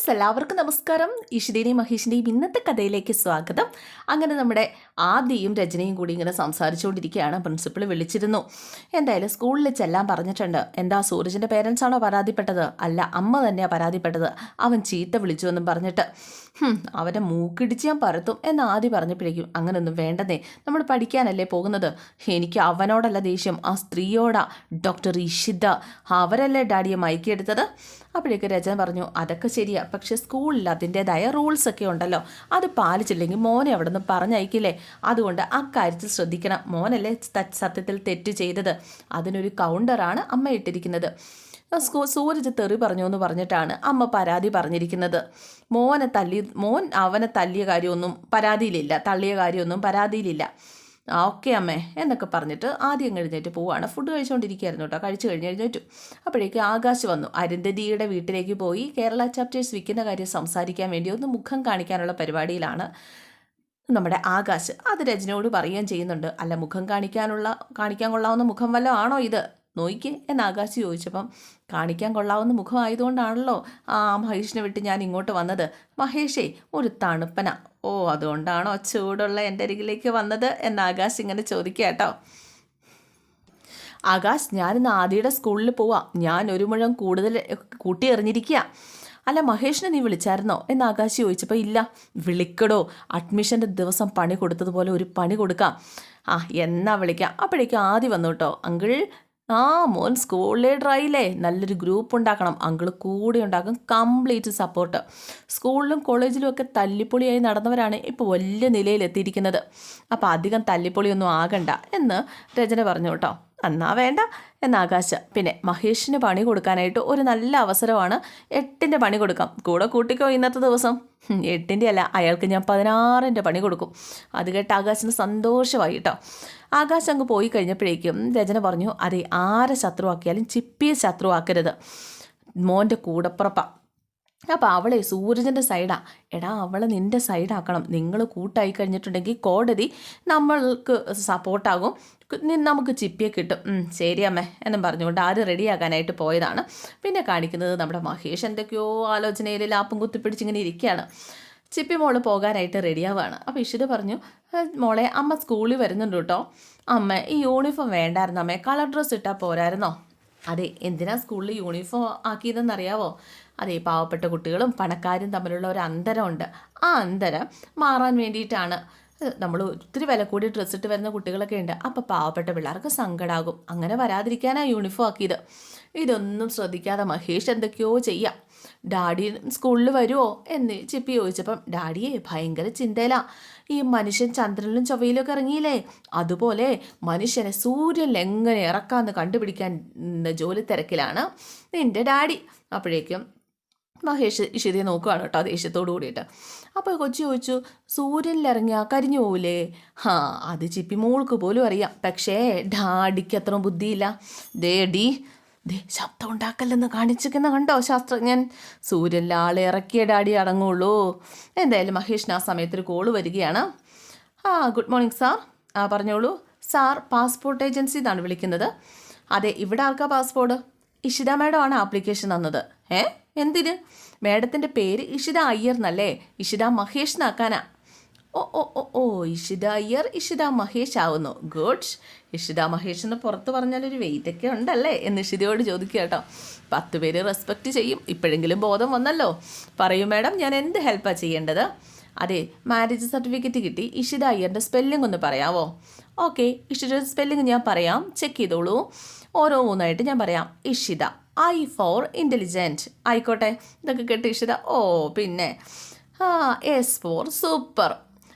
Friends എല്ലാവർക്കും നമസ്കാരം. ഇഷിതയുടെയും മഹേഷിന്റെയും ഇന്നത്തെ കഥയിലേക്ക് സ്വാഗതം. അങ്ങനെ നമ്മുടെ ആദ്യയും രചനയും കൂടി ഇങ്ങനെ സംസാരിച്ചുകൊണ്ടിരിക്കുകയാണ്. പ്രിൻസിപ്പൾ വിളിച്ചിരുന്നു. എന്തായാലും സ്കൂളിൽ ചെല്ലാൻ പറഞ്ഞിട്ടുണ്ട്. എന്താ സൂരജിന്റെ പേരൻസ് ആണോ പരാതിപ്പെട്ടത്? അല്ല അമ്മ തന്നെയാണ് പരാതിപ്പെട്ടത്. അവൻ ചീത്ത വിളിച്ചു എന്നും പറഞ്ഞിട്ട്. അവരെ മൂക്കിടിച്ച് ഞാൻ പരത്തും എന്ന് ആദ്യം പറഞ്ഞപ്പോഴേക്കും അങ്ങനൊന്നും വേണ്ടതേ നമ്മൾ പഠിക്കാനല്ലേ പോകുന്നത്? എനിക്ക് അവനോടല്ല ദേഷ്യം. ആ സ്ത്രീയോടാ. ഡോക്ടർ ഇഷിത അവരല്ലേ ഡാഡിയെ മയക്കിയെടുത്തത്? അപ്പോഴേക്കും രചന പറഞ്ഞു അതൊക്കെ ശരിയാ. പക്ഷെ സ്കൂളിൽ അതിന്റെതായ റൂൾസ് ഒക്കെ ഉണ്ടല്ലോ. അത് പാലിച്ചില്ലെങ്കിൽ മോനെ അവിടെ നിന്ന് പറഞ്ഞയക്കില്ലേ? അതുകൊണ്ട് അക്കാര്യത്തിൽ ശ്രദ്ധിക്കണം. മോനല്ലേ സത്യത്തിൽ തെറ്റ് ചെയ്തത്. അതിനൊരു കൗണ്ടറാണ് അമ്മ ഇട്ടിരിക്കുന്നത്. സ്കൂ സൂരജ് തെറി പറഞ്ഞു എന്ന് പറഞ്ഞിട്ടാണ് അമ്മ പരാതി പറഞ്ഞിരിക്കുന്നത്. മോനെ തല്ലി മോൻ അവനെ തല്ലിയ കാര്യമൊന്നും പരാതിയിലില്ല. തള്ളിയ കാര്യമൊന്നും പരാതിയിലില്ല. ആ ഓക്കെ അമ്മേ എന്നൊക്കെ പറഞ്ഞിട്ട് ആദ്യം കഴിഞ്ഞിട്ട് പോവാണ്. ഫുഡ് കഴിച്ചുകൊണ്ടിരിക്കുകയായിരുന്നു കേട്ടോ. കഴിച്ചു കഴിഞ്ഞ് കഴിഞ്ഞിട്ട് അപ്പോഴേക്ക് ആകാശ് വന്നു. അരുന്ധതിയുടെ വീട്ടിലേക്ക് പോയി കേരള ചാപ്റ്റേഴ്സ് വിൽക്കുന്ന കാര്യം സംസാരിക്കാൻ വേണ്ടി ഒന്ന് മുഖം കാണിക്കാനുള്ള പരിപാടിയിലാണ് നമ്മുടെ ആകാശ്. അത് രജനയോട് പറയുകയും ചെയ്യുന്നുണ്ട്. അല്ല മുഖം കാണിക്കാനുള്ള കാണിക്കാൻ കൊള്ളാവുന്ന മുഖം വല്ലതും ആണോ ഇത്? നോയിക്കേ എന്ന് ആകാശ് ചോദിച്ചപ്പം കാണിക്കാൻ കൊള്ളാവുന്ന മുഖമായതുകൊണ്ടാണല്ലോ ആ മഹേഷിനെ വിട്ട് ഞാൻ ഇങ്ങോട്ട് വന്നത്. മഹേഷേ ഒരു തണുപ്പന. ഓ അതുകൊണ്ടാണോ ചൂടുള്ള എന്റെ അരികിലേക്ക് വന്നത്? എന്ന് ആകാശ് ഇങ്ങനെ ചോദിക്കുക കേട്ടോ. ആകാശ് ഞാനിന്ന് ആദിയുടെ സ്കൂളിൽ പോവാം. ഞാൻ ഒരു മുഴം കൂടുതൽ കൂട്ടി എറിഞ്ഞിരിക്കുക അല്ല മഹേഷിനെ നീ വിളിച്ചായിരുന്നോ? എന്ന് ആകാശ് ചോദിച്ചപ്പോൾ ഇല്ല. വിളിക്കടോ. അഡ്മിഷന്റെ ദിവസം പണി കൊടുത്തതുപോലെ ഒരു പണി കൊടുക്കാം. ആ എന്നാ വിളിക്കാം. അപ്പോഴേക്കും ആദ്യം വന്നു കേട്ടോ. അങ്കിൾ ആ മോൻ സ്കൂൾ ലീഡർ ആയില്ലേ? നല്ലൊരു ഗ്രൂപ്പ് ഉണ്ടാക്കണം. അങ്കിൾ കൂടെ ഉണ്ടാക്കും. കംപ്ലീറ്റ് സപ്പോർട്ട് സ്കൂളിലും കോളേജിലും ഒക്കെ തല്ലിപ്പൊളിയായി നടന്നവരാണ് ഇപ്പോൾ വലിയ നിലയിലെത്തിയിരിക്കുന്നത് അപ്പോൾ അധികം തല്ലിപ്പൊളിയൊന്നും ആകണ്ട എന്ന് രചന പറഞ്ഞു കേട്ടോ. എന്നാ വേണ്ട. എന്ന ആകാശ പിന്നെ മഹേഷിന് പണി കൊടുക്കാനായിട്ട് ഒരു നല്ല അവസരമാണ് എട്ടിന്റെ പണി കൊടുക്കാം. കൂടെ കൂട്ടിക്കോ ഇന്നത്തെ ദിവസം. എട്ടിന്റെ അല്ല അയാൾക്ക് ഞാൻ പതിനാറിന്റെ പണി കൊടുക്കും. അത് കേട്ട് ആകാശിന് സന്തോഷമായി കേട്ടോ. ആകാശ് അങ്ങ് പോയി കഴിഞ്ഞപ്പോഴേക്കും രചന പറഞ്ഞു അതെ ആരെ ശത്രുവാക്കിയാലും ചിപ്പിയെ ശത്രുവാക്കരുത്. മോന്റെ കൂടപ്പുറപ്പാ. അപ്പോൾ അവളെ സൂരജന്റെ സൈഡാ എടാ അവളെ നിന്റെ സൈഡാക്കണം നിങ്ങൾ കൂട്ടായി കഴിഞ്ഞിട്ടുണ്ടെങ്കിൽ കോടതി നമ്മൾക്ക് സപ്പോർട്ടാകും നമുക്ക് ചിപ്പിയെ കിട്ടും. ശരി അമ്മേ എന്നും പറഞ്ഞുകൊണ്ട് ആര് റെഡിയാകാനായിട്ട് പോയതാണ്. പിന്നെ കാണിക്കുന്നത് നമ്മുടെ മഹേഷ് എന്തൊക്കെയോ ആലോചനയിൽ ലാപ്പും കുത്തിപ്പിടിച്ച് ഇങ്ങനെ ഇരിക്കുകയാണ്. ചിപ്പി മോൾ പോകാനായിട്ട് റെഡിയാവാണ്. അപ്പോൾ ഇഷിത പറഞ്ഞു "ഏ, മോളെ അമ്മ സ്കൂളിൽ വരുന്നുണ്ട് കേട്ടോ അമ്മ ഈ യൂണിഫോം വേണ്ടായിരുന്നു അമ്മേ. കളർ ഡ്രസ്സ് ഇട്ടാൽ പോരായിരുന്നോ? അതെ എന്തിനാ സ്കൂളിൽ യൂണിഫോം ആക്കിയതെന്നറിയാവോ? അതെ പാവപ്പെട്ട കുട്ടികളും പണക്കാരും തമ്മിലുള്ള ഒരു അന്തരമുണ്ട്. ആ അന്തരം മാറാൻ വേണ്ടിയിട്ടാണ്. നമ്മൾ ഒത്തിരി വില കൂടി ഡ്രസ്സ് ഇട്ട് വരുന്ന കുട്ടികളൊക്കെ ഉണ്ട്. അപ്പോൾ പാവപ്പെട്ട പിള്ളേർക്ക് സങ്കടാകും. അങ്ങനെ വരാതിരിക്കാനാണ് യൂണിഫോം ആക്കിയത്. ഇതൊന്നും ശ്രദ്ധിക്കാതെ മഹേഷ് എന്തൊക്കെയോ ചെയ്യാം. ഡാഡി സ്കൂളിൽ വരുമോ എന്ന് ചിപ്പി ചോദിച്ചപ്പം ഡാഡിയെ ഭയങ്കര ചിന്തയിലാ. ഈ മനുഷ്യൻ ചന്ദ്രനിലും ചൊവ്വയിലും ഒക്കെ ഇറങ്ങിയില്ലേ? അതുപോലെ മനുഷ്യനെ സൂര്യനിൽ എങ്ങനെ ഇറക്കാമെന്ന് കണ്ടുപിടിക്കാൻ ജോലി തിരക്കിലാണ് നിന്റെ ഡാഡി. അപ്പോഴേക്കും മഹേഷ് ഇഷിതയെ നോക്കുകയാണ് കേട്ടോ ദേഷ്യത്തോടു കൂടിയിട്ട്. അപ്പോൾ കൊച്ചു ചോദിച്ചു സൂര്യനിൽ ഇറങ്ങിയാൽ കരിഞ്ഞു പോവില്ലേ? ഹാ അത് ചിപ്പി മോൾക്ക് പോലും അറിയാം. പക്ഷേ ഡാഡിക്ക് അത്ര ബുദ്ധിയില്ല. ദേ ഡി ദേ ശബ്ദം ഉണ്ടാക്കല്ലെന്ന് കാണിച്ചിരിക്കുന്ന കണ്ടോ ശാസ്ത്രജ്ഞൻ? സൂര്യനിലെ ആളെ ഇറക്കിയ ഡാഡി അടങ്ങുള്ളൂ. എന്തായാലും മഹേഷിന് ആ സമയത്തൊരു കോൾ വരികയാണ്. ആ ഗുഡ് മോർണിംഗ് സാർ ആ പറഞ്ഞോളൂ. സാർ പാസ്പോർട്ട് ഏജൻസി എന്നാണ് വിളിക്കുന്നത്. അതെ ഇവിടെ ആർക്കാ പാസ്പോർട്ട് ഇഷിത മാഡം ആണ് ആപ്ലിക്കേഷൻ തന്നത്. ഏ എന്തിന്? മാഡത്തിന്റെ പേര് ഇഷിത അയ്യർ എന്നല്ലേ ഇഷിത മഹേഷ് എന്നാക്കാനാ ഓ ഓ ഓ ഓ ഇഷിത അയ്യർ ഇഷിത മഹേഷ് ആവുന്നു. ഗുഡ് ഇഷിത മഹേഷ് എന്ന് പുറത്ത് പറഞ്ഞാലൊരു വെയിറ്റൊക്കെ ഉണ്ടല്ലേ എന്ന് ഇഷിതയോട് ചോദിക്കുക കേട്ടോ. പത്ത് പേര് റെസ്പെക്റ്റ് ചെയ്യും. ഇപ്പോഴെങ്കിലും ബോധം വന്നല്ലോ. പറയൂ മാഡം ഞാൻ എന്ത് ഹെൽപ്പാണ് ചെയ്യേണ്ടത്? അതെ മാരേജ് സർട്ടിഫിക്കറ്റ് കിട്ടി. ഇഷിത അയ്യറിന്റെ സ്പെല്ലിംഗ് ഒന്ന് പറയാമോ ഓക്കെ ഇഷിതയുടെ സ്പെല്ലിംഗ് ഞാൻ പറയാം. ചെക്ക് ചെയ്തോളൂ. ഓരോ മൂന്നായിട്ട് ഞാൻ പറയാം. ഇഷിത ഐ ഫോർ ഇന്റലിജന്റ് ആയിക്കോട്ടെ. ഇതൊക്കെ കേട്ട് ഇഷിത ഓ പിന്നെ. ആ എസ് ഫോർ സൂപ്പർ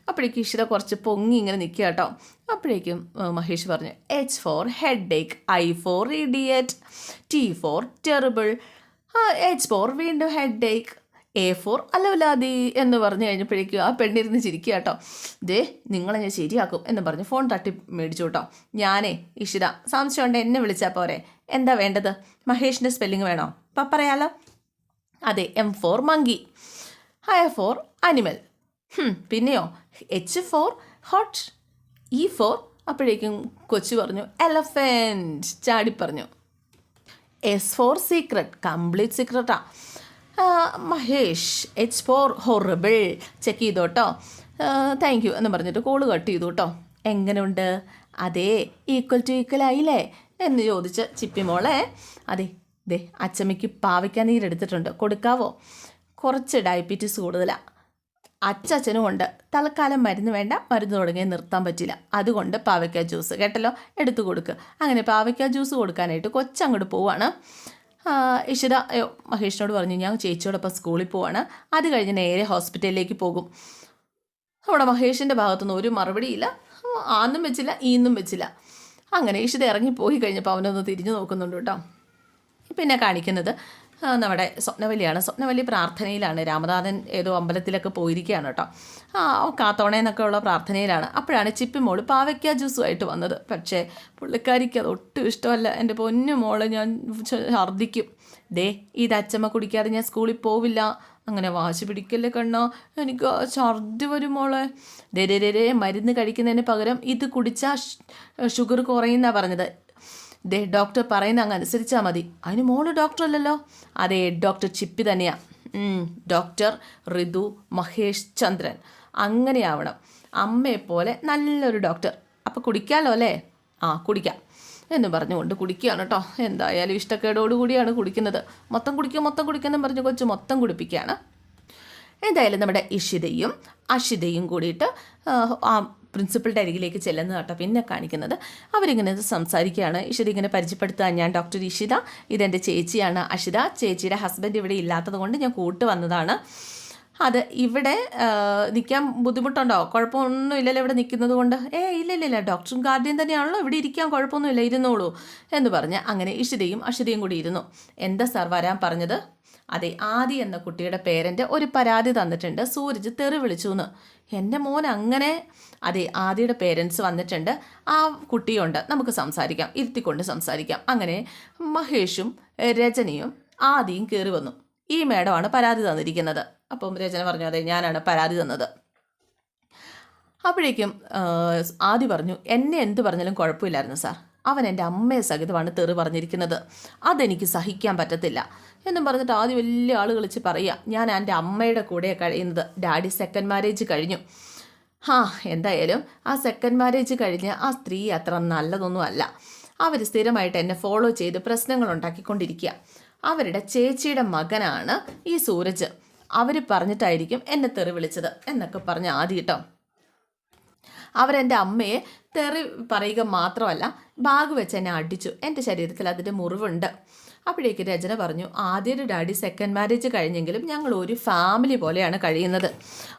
അപ്പോഴേക്കും ഇഷിത കുറച്ച് പൊങ്ങി ഇങ്ങനെ നിൽക്കുക കേട്ടോ. അപ്പോഴേക്കും മഹേഷ് പറഞ്ഞു H for headache I for idiot T for terrible H for വീണ്ടും ഹെഡ് ഏക്ക് എ ഫോർ അലവലാതി എന്ന് പറഞ്ഞു കഴിഞ്ഞപ്പോഴേക്കും ആ പെണ്ണിരുന്ന് ചിരിക്കുക കേട്ടോ. ദേ നിങ്ങളെ ഞാൻ ശരിയാക്കും എന്ന് പറഞ്ഞ് ഫോൺ തട്ടി മേടിച്ചു കേട്ടോ. ഞാനേ ഇഷിത സംശയമുണ്ട് എന്നെ വിളിച്ചാൽ പോരെ. എന്താ വേണ്ടത്? മഹേഷിന്റെ സ്പെല്ലിംഗ് വേണോ? അപ്പം പറയാലോ. അതെ M for monkey I for animal പിന്നെയോ? H for hot E for അപ്പോഴേക്കും കൊച്ചു പറഞ്ഞു എലഫന്റ് ചാടി പറഞ്ഞു S for secret complete സീക്രട്ടാ Mahesh H for horrible check ചെയ്തു കേട്ടോ താങ്ക് യു എന്ന് പറഞ്ഞിട്ട് കോൾ കട്ട് ചെയ്തു കേട്ടോ എങ്ങനെയുണ്ട് അതെ ഈക്വൽ ടു ഈക്വൽ ആയില്ലേ? എന്ന് ചോദിച്ച ചിപ്പി മോളെ അതെ ദേ അച്ചമ്മയ്ക്ക് പാവയ്ക്ക നീരെടുത്തിട്ടുണ്ട് കൊടുക്കാവോ? കുറച്ച് ഡയബറ്റീസ് കൂടുതലാണ് അച്ചച്ചനും ഉണ്ട് തൽക്കാലം മരുന്ന് വേണ്ട മരുന്ന് തുടങ്ങിയാൽ നിർത്താൻ പറ്റില്ല. അതുകൊണ്ട് പാവയ്ക്ക ജ്യൂസ് കേട്ടല്ലോ? എടുത്തു കൊടുക്കുക അങ്ങനെ പാവയ്ക്ക ജ്യൂസ് കൊടുക്കാനായിട്ട് കൊച്ചങ്ങോട്ട് പോവാണ്. ഇഷിത മഹേഷിനോട് പറഞ്ഞു ഞാൻ ചേച്ചിയോടൊപ്പം സ്കൂളിൽ പോവാണ്. അത് കഴിഞ്ഞ് നേരെ ഹോസ്പിറ്റലിലേക്ക് പോകും. അവിടെ മഹേഷിന്റെ ഭാഗത്തുനിന്ന് ഒരു മറുപടിയില്ല ആന്നും വെച്ചില്ല ഈന്നും വെച്ചില്ല. അങ്ങനെ ഇഷിത ഇറങ്ങി പോയി കഴിഞ്ഞപ്പോൾ അവനൊന്ന് തിരിഞ്ഞു നോക്കുന്നുണ്ട് കേട്ടോ. പിന്നെ കാണിക്കുന്നത് നമ്മുടെ സ്വപ്നവലിയാണ്. സ്വപ്നവലി പ്രാർത്ഥനയിലാണ്. രാമനാഥൻ ഏതോ അമ്പലത്തിലൊക്കെ പോയിരിക്കുകയാണ് കേട്ടോ. ആ കാത്തോണേന്നൊക്കെ ഉള്ള പ്രാർത്ഥനയിലാണ്. അപ്പോഴാണ് ചിപ്പിമോൾ പാവയ്ക്ക ജ്യൂസുമായിട്ട് വന്നത്. പക്ഷേ പുള്ളിക്കാരിക്ക് അത് ഒട്ടും ഇഷ്ടമല്ല. എന്റെ പൊന്നു മോളെ ഞാൻ ഛർദ്ദിക്കും. ദേ ഇത് അച്ചമ്മ കുടിക്കാതെ ഞാൻ സ്കൂളിൽ പോവില്ല. അങ്ങനെ വാശി പിടിക്കല്ലേ കണ്ണോ. എനിക്ക് ഛർദി വരും മോളെ. ദേ ദേ ദേ, ദേ മരുന്ന് കഴിക്കുന്നതിന് പകരം ഇത് കുടിച്ചാൽ ഷുഗർ കുറയുന്ന പറഞ്ഞത്. ദേ ഡോക്ടർ പറയുന്ന അങ്ങ് അനുസരിച്ചാൽ മതി. അതിന് മോൾ ഡോക്ടർ അല്ലല്ലോ. അതെ ഡോക്ടർ ചിപ്പി തന്നെയാ. ഡോക്ടർ ഋതു മഹേഷ് ചന്ദ്രൻ. അങ്ങനെയാവണം. അമ്മയെപ്പോലെ നല്ലൊരു ഡോക്ടർ അപ്പോൾ കുടിക്കാമല്ലോ അല്ലേ? ആ കുടിക്കാം. എന്ന് പറഞ്ഞുകൊണ്ട് കുടിക്കുകയാണ് കേട്ടോ. എന്തായാലും ഇഷ്ടക്കേടോടുകൂടിയാണ് കുടിക്കുന്നത്. മൊത്തം കുടിക്കുക മൊത്തം കുടിക്കുന്നു പറഞ്ഞ് കൊച്ചു മൊത്തം കുടിപ്പിക്കുകയാണ്. എന്തായാലും നമ്മുടെ ഇഷിതയും അഷിതയും കൂടിയിട്ട് ആ പ്രിൻസിപ്പളുടെ അരികിലേക്ക് ചെല്ലുന്ന കേട്ടോ പിന്നെ കാണിക്കുന്നത്. അവരിങ്ങനെ സംസാരിക്കുകയാണ്. ഈശ്വരി ഇങ്ങനെ പരിചയപ്പെടുത്തുക ഞാൻ ഡോക്ടർ ഇഷിത ഇതെന്റെ ചേച്ചിയാണ് അഷിത. ചേച്ചിയുടെ ഹസ്ബൻഡ് ഇവിടെ ഇല്ലാത്തത് കൊണ്ട് ഞാൻ കൂട്ട് വന്നതാണ്. അത് ഇവിടെ നിൽക്കാൻ ബുദ്ധിമുട്ടുണ്ടോ? കുഴപ്പമൊന്നും ഇല്ലല്ലോ ഇവിടെ നിൽക്കുന്നത് കൊണ്ട്. ഏ ഇല്ല ഡോക്ടറും ഗാർഡിയൻ തന്നെയാണല്ലോ. ഇവിടെ ഇരിക്കാൻ കുഴപ്പമൊന്നുമില്ല ഇരുന്നോളൂ എന്ന് പറഞ്ഞ് അങ്ങനെ ഇഷിതയും അഷിതയും കൂടി ഇരുന്നു. എന്താ സാർ വരാൻ പറഞ്ഞത്? അതെ ആദി എന്ന കുട്ടിയുടെ പേരന്റ് ഒരു പരാതി തന്നിട്ടുണ്ട്. സൂരജ് തെറി വിളിച്ചു എന്ന് എന്റെ മോൻ അങ്ങനെ അതെ ആദിയുടെ പേരൻസ് വന്നിട്ടുണ്ട്. ആ കുട്ടിയുണ്ട്. നമുക്ക് സംസാരിക്കാം. ഇരുത്തിക്കൊണ്ട് സംസാരിക്കാം. അങ്ങനെ മഹേഷും രജനിയും ആദിയും കയറി വന്നു. ഈ മേഡമാണ് പരാതി തന്നിരിക്കുന്നത്. അപ്പം രചന പറഞ്ഞു അതെ ഞാനാണ് പരാതി തന്നത്. അപ്പോഴേക്കും ആദ്യം ആദി പറഞ്ഞു എന്നെ എന്ത് പറഞ്ഞാലും കുഴപ്പമില്ലായിരുന്നു സാർ. അവൻ എന്റെ അമ്മയെ സഹിതമാണ് തെറി പറഞ്ഞിരിക്കുന്നത്. അതെനിക്ക് സഹിക്കാൻ പറ്റത്തില്ല. എന്നും പറഞ്ഞിട്ട് ആദ്യം വലിയ ആൾ കളിച്ച് പറയുക ഞാൻ എന്റെ അമ്മയുടെ കൂടെ കഴിയുന്നത് ഡാഡി സെക്കൻഡ് മാരേജ് കഴിഞ്ഞു. ഹാ എന്തായാലും ആ സെക്കൻഡ് മാരേജ് കഴിഞ്ഞ് ആ സ്ത്രീ അത്ര നല്ലതൊന്നുമല്ല അവർ സ്ഥിരമായിട്ട് എന്നെ ഫോളോ ചെയ്ത് പ്രശ്നങ്ങൾ ഉണ്ടാക്കിക്കൊണ്ടിരിക്കുക. അവരുടെ ചേച്ചിയുടെ മകനാണ് ഈ സൂരജ്. അവർ പറഞ്ഞിട്ടായിരിക്കും എന്നെ തെറി വിളിച്ചത് എന്നൊക്കെ പറഞ്ഞ് ആദ്യം കേട്ടോ. അവരെന്റെ അമ്മയെ തെറി പറയുക മാത്രമല്ല ബാഗ് വെച്ച് എന്നെ അടിച്ചു. എന്റെ ശരീരത്തിൽ അതിന്റെ മുറിവുണ്ട്. അപ്പോഴേക്ക് രചന പറഞ്ഞു ആദ്യയുടെ ഡാഡി സെക്കൻഡ് മാരേജ് കഴിഞ്ഞെങ്കിലും ഞങ്ങൾ ഒരു ഫാമിലി പോലെയാണ് കഴിയുന്നത്.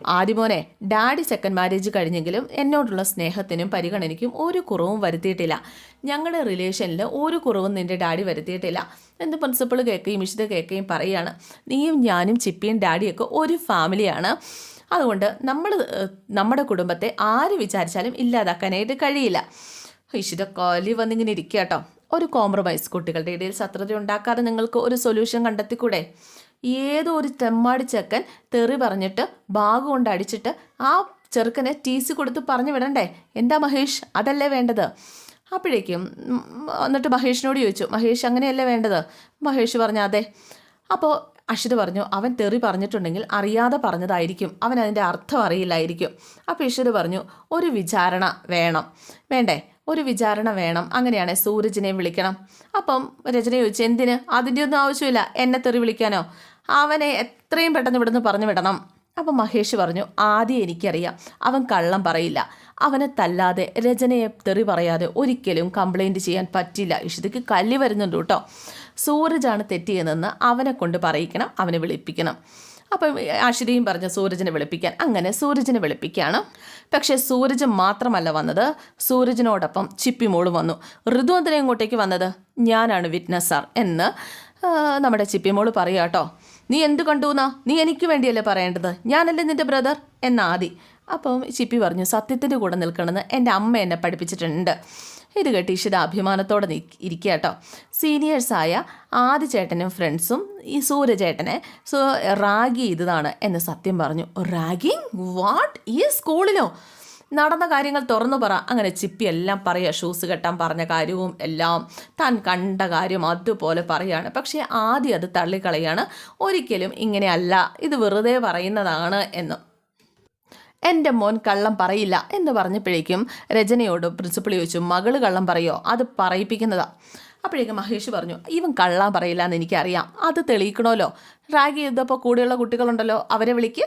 ആദ്യമോനെ ഡാഡി സെക്കൻഡ് മാരേജ് കഴിഞ്ഞെങ്കിലും എന്നോടുള്ള സ്നേഹത്തിനും പരിഗണനയ്ക്കും ഒരു കുറവും വരുത്തിയിട്ടില്ല. ഞങ്ങളുടെ റിലേഷനിൽ ഒരു കുറവും നിന്റെ ഡാഡി വരുത്തിയിട്ടില്ല. എന്ത് പ്രിൻസിപ്പിൾ കേൾക്കുകയും ഇഷിത കേൾക്കുകയും പറയുകയാണ്. നീയും ഞാനും ചിപ്പിയും ഡാഡിയൊക്കെ ഒരു ഫാമിലിയാണ് അതുകൊണ്ട് നമ്മൾ നമ്മുടെ കുടുംബത്തെ ആര് വിചാരിച്ചാലും ഇല്ലാതാക്കാനായിട്ട് കഴിയില്ല. ഇഷിത കോലി വന്നിങ്ങനെ ഇരിക്കുക കേട്ടോ. ഒരു കോംപ്രമൈസ് കുട്ടികളുടെ ഇടയിൽ ശത്രുത ഉണ്ടാക്കാതെ നിങ്ങൾക്ക് ഒരു സൊല്യൂഷൻ കണ്ടെത്തിക്കൂടെ? ഏതോ ഒരു തെമ്മാടി ചെക്കൻ തെറി പറഞ്ഞിട്ട് ബാഗ് കൊണ്ട് അടിച്ചിട്ട് ആ ചെറുക്കനെ ടീസി കൊടുത്ത് പറഞ്ഞു വിടണ്ടേ? എന്താ മഹേഷ്? അതല്ലേ വേണ്ടത്? അപ്പോഴേക്കും എന്നിട്ട് മഹേഷിനോട് ചോദിച്ചു മഹേഷ് അങ്ങനെയല്ലേ വേണ്ടത്? മഹേഷ് പറഞ്ഞു അതെ. അപ്പോൾ അഷിത പറഞ്ഞു അവൻ തെറി പറഞ്ഞിട്ടുണ്ടെങ്കിൽ അറിയാതെ പറഞ്ഞതായിരിക്കും. അവൻ അതിന്റെ അർത്ഥം അറിയില്ലായിരിക്കും. അപ്പോൾ ഇഷിത് പറഞ്ഞു ഒരു വിചാരണ വേണം. വേണ്ടേ? ഒരു വിചാരണ വേണം. അങ്ങനെയാണ് സൂരജിനെ വിളിക്കണം. അപ്പം രചന ചോദിച്ചു എന്തിന്? അതിന്റെ ഒന്നും ആവശ്യമില്ല. എന്നെ തെറി വിളിക്കാനോ? അവനെ എത്രയും പെട്ടെന്ന് ഇവിടുന്ന് പറഞ്ഞു വിടണം. അപ്പം മഹേഷ് പറഞ്ഞു ആദ്യം എനിക്കറിയാം. അവൻ കള്ളം പറയില്ല. അവനെ തല്ലാതെ രചനയെ തെറി പറയാതെ ഒരിക്കലും കംപ്ലൈന്റ് ചെയ്യാൻ പറ്റില്ല. ഇഷിതയ്ക്ക് കല്ലി വരുന്നുണ്ട് കേട്ടോ. സൂരജാണ് തെറ്റിയതെന്ന് അവനെ കൊണ്ട് പറയിക്കണം അവനെ വിളിപ്പിക്കണം. അപ്പം അശ്വതിയും പറഞ്ഞ സൂരജിനെ വിളിപ്പിക്കാൻ. അങ്ങനെ സൂരജിനെ വിളിപ്പിക്കുകയാണ്. പക്ഷേ സൂരജ് മാത്രമല്ല വന്നത്. സൂരജിനോടൊപ്പം ചിപ്പിമോൾ വന്നു. ഋതു എന്തിനാ ഇങ്ങോട്ടേക്ക് വന്നത്? ഞാനാണ് വിറ്റ്നസ് സാർ എന്ന് നമ്മുടെ ചിപ്പിമോൾ പറയാട്ടോ നീ എന്ത് കണ്ടു നീ എനിക്ക് വേണ്ടിയല്ലേ പറയേണ്ടത്? ഞാനല്ലേ നിന്റെ ബ്രദർ? എന്ന ആദി. അപ്പം ചിപ്പി പറഞ്ഞു സത്യത്തിന്റെ കൂടെ നിൽക്കണമെന്ന് എന്റെ അമ്മ എന്നെ പഠിപ്പിച്ചിട്ടുണ്ട്. ഇത് കേട്ട് ഈശ്വര അഭിമാനത്തോടെ ഇരിക്കുക കേട്ടോ. സീനിയേഴ്സായ ആദി ചേട്ടനും ഫ്രണ്ട്സും ഈ സൂര്യചേട്ടനെ സോ റാഗി ചെയ്തതാണ് എന്ന് സത്യം പറഞ്ഞു. റാഗിങ് വാട്ട് ഈ സ്കൂളിലോ? നടന്ന കാര്യങ്ങൾ തുറന്നു പറ. അങ്ങനെ ചിപ്പി എല്ലാം പറയുക ഷൂസ് കെട്ടാൻ പറഞ്ഞ കാര്യവും എല്ലാം താൻ കണ്ട കാര്യം അതുപോലെ പറയുകയാണ് പക്ഷേ ആദ്യം അത് തള്ളിക്കളയാണ്. ഒരിക്കലും ഇങ്ങനെയല്ല. ഇത് വെറുതെ പറയുന്നതാണ് എന്നും. എന്റെ മോൻ കള്ളം പറയില്ല എന്ന് പറഞ്ഞപ്പോഴേക്കും രചനയോട് പ്രിൻസിപ്പൾ ചോദിച്ചു മകൾ കള്ളം പറയോ? അത് പറയിപ്പിക്കുന്നതാ. അപ്പോഴേക്കും മഹേഷ് പറഞ്ഞു ഇവൻ കള്ളം പറയില്ല എന്ന് എനിക്കറിയാം. അത് തെളിയിക്കണമല്ലോ. റാഗ് ചെയ്തപ്പോൾ കൂടെയുള്ള കുട്ടികളുണ്ടല്ലോ. അവരെ വിളിക്ക്.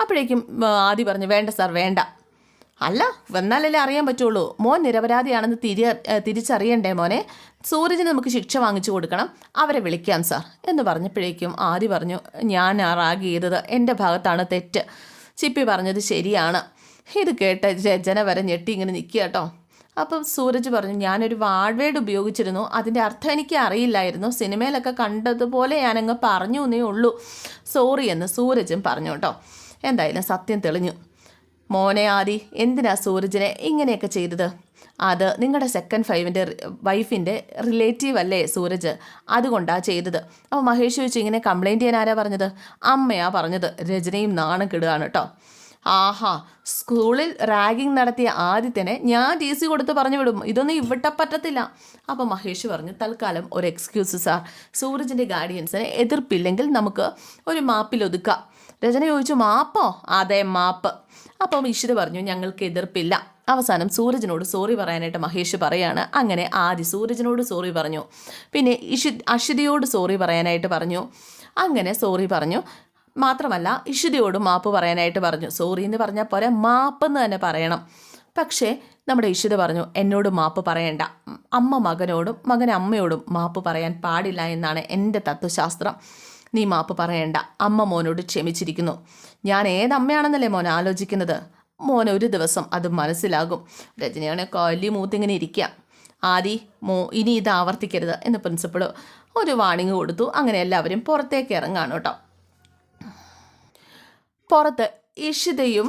അപ്പോഴേക്കും ആദ്യം ആദി പറഞ്ഞു വേണ്ട സാർ വേണ്ട. അല്ല വന്നാലല്ലേ അറിയാൻ പറ്റുള്ളൂ. മോൻ നിരപരാധിയാണെന്ന് തിരി തിരിച്ചറിയണ്ടേ മോനെ? സൂരജിന് നമുക്ക് ശിക്ഷ വാങ്ങിച്ചു കൊടുക്കണം. അവരെ വിളിക്കാം സാർ. എന്ന് പറഞ്ഞപ്പോഴേക്കും ആദി പറഞ്ഞു ഞാൻ റാഗ് ചെയ്തത് എന്റെ ഭാഗത്താണ് തെറ്റ്. ചിപ്പി പറഞ്ഞത് ശരിയാണ്. ഇത് കേട്ട രചന വരെ ഞെട്ടി ഇങ്ങനെ നിൽക്കുക കേട്ടോ. അപ്പം സൂരജ് പറഞ്ഞു ഞാനൊരു വാഡ്വേഡ് ഉപയോഗിച്ചിരുന്നു. അതിന്റെ അർത്ഥം എനിക്ക് അറിയില്ലായിരുന്നു. സിനിമയിലൊക്കെ കണ്ടതുപോലെ ഞാനങ്ങ് പറഞ്ഞു എന്നേ ഉള്ളൂ. സോറി എന്ന് സൂരജും പറഞ്ഞു കേട്ടോ. എന്തായാലും സത്യം തെളിഞ്ഞു. മോനെ ആദി എന്തിനാ സൂരജിനെ ഇങ്ങനെയൊക്കെ ചെയ്തത്? അത് നിങ്ങളുടെ സെക്കൻഡ് ഫൈവിന്റെ വൈഫിന്റെ റിലേറ്റീവ് അല്ലേ സൂരജ്? അതുകൊണ്ടാണ് ചെയ്തത്. അപ്പോൾ മഹേഷ് ചോദിച്ചു ഇങ്ങനെ കംപ്ലൈന്റ് ചെയ്യാൻ ആരാ പറഞ്ഞത്? അമ്മയാ പറഞ്ഞത്. രചനയും നാണം കിടുകയാണ് കേട്ടോ ആഹാ സ്കൂളിൽ റാഗിങ് നടത്തിയ ആദ്യത്തിനെ ഞാൻ ടി സി കൊടുത്ത് പറഞ്ഞു വിടും. ഇതൊന്നും ഇവിടെ പറ്റത്തില്ല. അപ്പോൾ മഹേഷ് പറഞ്ഞു തൽക്കാലം ഒരു എക്സ്ക്യൂസ് സാർ. സൂരജിന്റെ ഗാർഡിയൻസിനെ എതിർപ്പില്ലെങ്കിൽ നമുക്ക് ഒരു മാപ്പിൽ ഒതുക്കാം. രചന ചോദിച്ചു മാപ്പോ? അതെ മാപ്പ്. അപ്പം ഈശ്വര പറഞ്ഞു ഞങ്ങൾക്ക് എതിർപ്പില്ല. അവസാനം സൂരജിനോട് സോറി പറയാനായിട്ട് മഹേഷ് പറയാണ്. അങ്ങനെ ആദി സൂരജിനോട് സോറി പറഞ്ഞു. പിന്നെ ഇഷി അഷിതയോട് സോറി പറയാനായിട്ട് പറഞ്ഞു. അങ്ങനെ സോറി പറഞ്ഞു. മാത്രമല്ല ഇഷിതയോട് മാപ്പ് പറയാനായിട്ട് പറഞ്ഞു. സോറി എന്ന് പറഞ്ഞാൽ പോലെ മാപ്പെന്ന് തന്നെ പറയണം. പക്ഷേ നമ്മുടെ ഇഷിത പറഞ്ഞു എന്നോട് മാപ്പ് പറയണ്ട. അമ്മ മകനോടും മകൻ അമ്മയോടും മാപ്പ് പറയാൻ പാടില്ല എന്നാണ് എന്റെ തത്വശാസ്ത്രം. നീ മാപ്പ് പറയണ്ട. അമ്മ മോനോട് ക്ഷമിച്ചിരിക്കുന്നു. ഞാൻ ഏതമ്മയാണെന്നല്ലേ മോൻ ആലോചിക്കുന്നത്? മോൻ ഒരു ദിവസം അത് മനസ്സിലാകും. രജനിയാണെ കല്ലി മൂത്തിങ്ങനെ ഇരിക്കുക ആദി മോ ഇനി ഇത് ആവർത്തിക്കരുത് എന്ന് പ്രിൻസിപ്പൾ ഒരു വാണിംഗ് കൊടുത്തു. അങ്ങനെ എല്ലാവരും പുറത്തേക്ക് ഇറങ്ങാണ് കേട്ടോ. പുറത്ത് ഇഷിതയും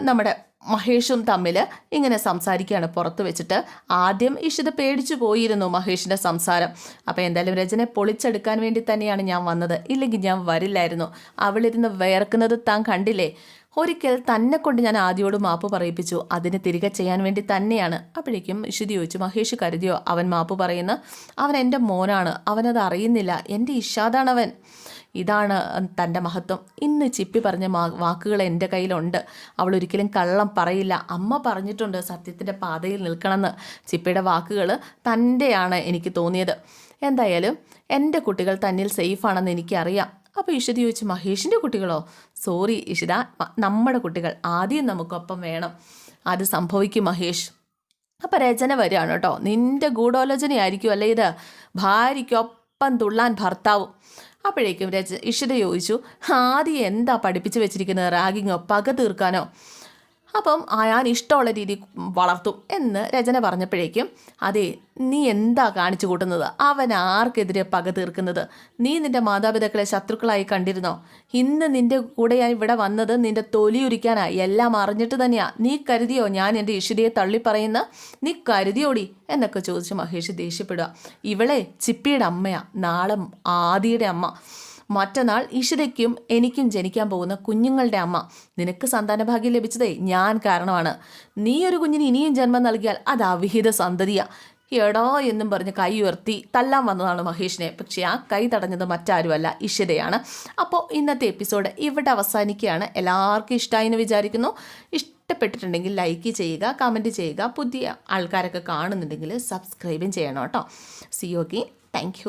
നമ്മുടെ മഹേഷും തമ്മിൽ ഇങ്ങനെ സംസാരിക്കുകയാണ്. പുറത്ത് വെച്ചിട്ട് ആദ്യം ഇഷിത പേടിച്ചു പോയിരുന്നു മഹേഷിന്റെ സംസാരം. അപ്പോൾ എന്തായാലും രചനയെ പൊളിച്ചെടുക്കാൻ വേണ്ടി തന്നെയാണ് ഞാൻ വന്നത്. ഇല്ലെങ്കിൽ ഞാൻ വരില്ലായിരുന്നു. അവളിരുന്ന് വേർക്കുന്നത് താൻ കണ്ടില്ലേ? ഒരിക്കൽ തന്നെ കൊണ്ട് ഞാൻ ആദ്യയോട് മാപ്പ് പറയിപ്പിച്ചു. അതിന് തിരികെ ചെയ്യാൻ വേണ്ടി തന്നെയാണ്. അപ്പോഴേക്കും ഇഷിതി ചോദിച്ചു മഹേഷ് കരുതിയോ? അവൻ മാപ്പ് പറയുന്ന അവൻ എന്റെ മോനാണ്. അവനത് അറിയുന്നില്ല. എന്റെ ഇഷാദാണവൻ. ഇതാണ് തന്റെ മഹത്വം. ഇന്ന് ചിപ്പി പറഞ്ഞ വാക്കുകൾ എന്റെ കയ്യിലുണ്ട്. അവൾ ഒരിക്കലും കള്ളം പറയില്ല. അമ്മ പറഞ്ഞിട്ടുണ്ട് സത്യത്തിന്റെ പാതയിൽ നിൽക്കണമെന്ന്. ചിപ്പിയുടെ വാക്കുകൾ തന്റെയാണ് എനിക്ക് തോന്നിയത്. എന്തായാലും എന്റെ കുട്ടികൾ തന്നിൽ സേഫാണെന്ന് എനിക്കറിയാം. അപ്പോൾ ഇഷിത ചോദിച്ചു മഹേഷിന്റെ കുട്ടികളോ? സോറി ഇഷിത നമ്മുടെ കുട്ടികൾ. ആദ്യം നമുക്കൊപ്പം വേണം. അത് സംഭവിക്കും മഹേഷ്. അപ്പം രചന വരികയാണ് കേട്ടോ. നിന്റെ ഗൂഢാലോചനയായിരിക്കും അല്ലേ ഇത്? ഭാര്യയ്ക്കൊപ്പം തുള്ളാൻ ഭർത്താവും. അപ്പോഴേക്കും രച ഇഷിത ചോദിച്ചു ആദ്യം എന്താ പഠിപ്പിച്ചു വെച്ചിരിക്കുന്നത്? റാഗിങ്ങോ? പക തീർക്കാനോ? അപ്പം അയാൾ ഇഷ്ടമുള്ള രീതി വളർത്തും എന്ന് രചന പറഞ്ഞപ്പോഴേക്കും അതെ നീ എന്താ കാണിച്ചു കൂട്ടുന്നത്? അവൻ ആർക്കെതിരെ പക തീർക്കുന്നത്? നീ നിന്റെ മാതാപിതാക്കളെ ശത്രുക്കളായി കണ്ടിരുന്നോ? ഇന്ന് നിന്റെ കൂടെ ഞാൻ ഇവിടെ വന്നത് നിന്റെ തൊലി ഉരിക്കാനായി എല്ലാം അറിഞ്ഞിട്ട് തന്നെയാ. നീ കരുതിയോ ഞാൻ എന്റെ ഇഷിതയെ തള്ളിപ്പറയുന്ന? നീ കരുതിയോടി? എന്നൊക്കെ ചോദിച്ച് മഹേഷ് ദേഷ്യപ്പെടുക. ഇവളെ ചിപ്പിയുടെ അമ്മയാ. നാളെ ആദിയുടെ അമ്മ. മറ്റന്നാൾ ഇഷിതയ്ക്കും എനിക്കും ജനിക്കാൻ പോകുന്ന കുഞ്ഞുങ്ങളുടെ അമ്മ. നിനക്ക് സന്താനഭാഗ്യം ലഭിച്ചതേ ഞാൻ കാരണമാണ്. നീ ഒരു കുഞ്ഞിന് ഇനിയും ജന്മം നൽകിയാൽ അത് അവിഹിത സന്തതിയാ. എടോ എന്നും പറഞ്ഞ് കൈ ഉയർത്തി തല്ലാൻ വന്നതാണ് മഹേഷിനെ. പക്ഷേ ആ കൈ തടഞ്ഞത് മറ്റാരുമല്ല ഇഷിതയാണ് അപ്പോൾ ഇന്നത്തെ എപ്പിസോഡ് ഇവിടെ അവസാനിക്കുകയാണ്. എല്ലാവർക്കും ഇഷ്ടമായി എന്ന് വിചാരിക്കുന്നു. ഇഷ്ടപ്പെട്ടിട്ടുണ്ടെങ്കിൽ ലൈക്ക് ചെയ്യുക കമന്റ് ചെയ്യുക. പുതിയ ആൾക്കാരൊക്കെ കാണുന്നുണ്ടെങ്കിൽ സബ്സ്ക്രൈബും ചെയ്യണം കേട്ടോ. C okay thank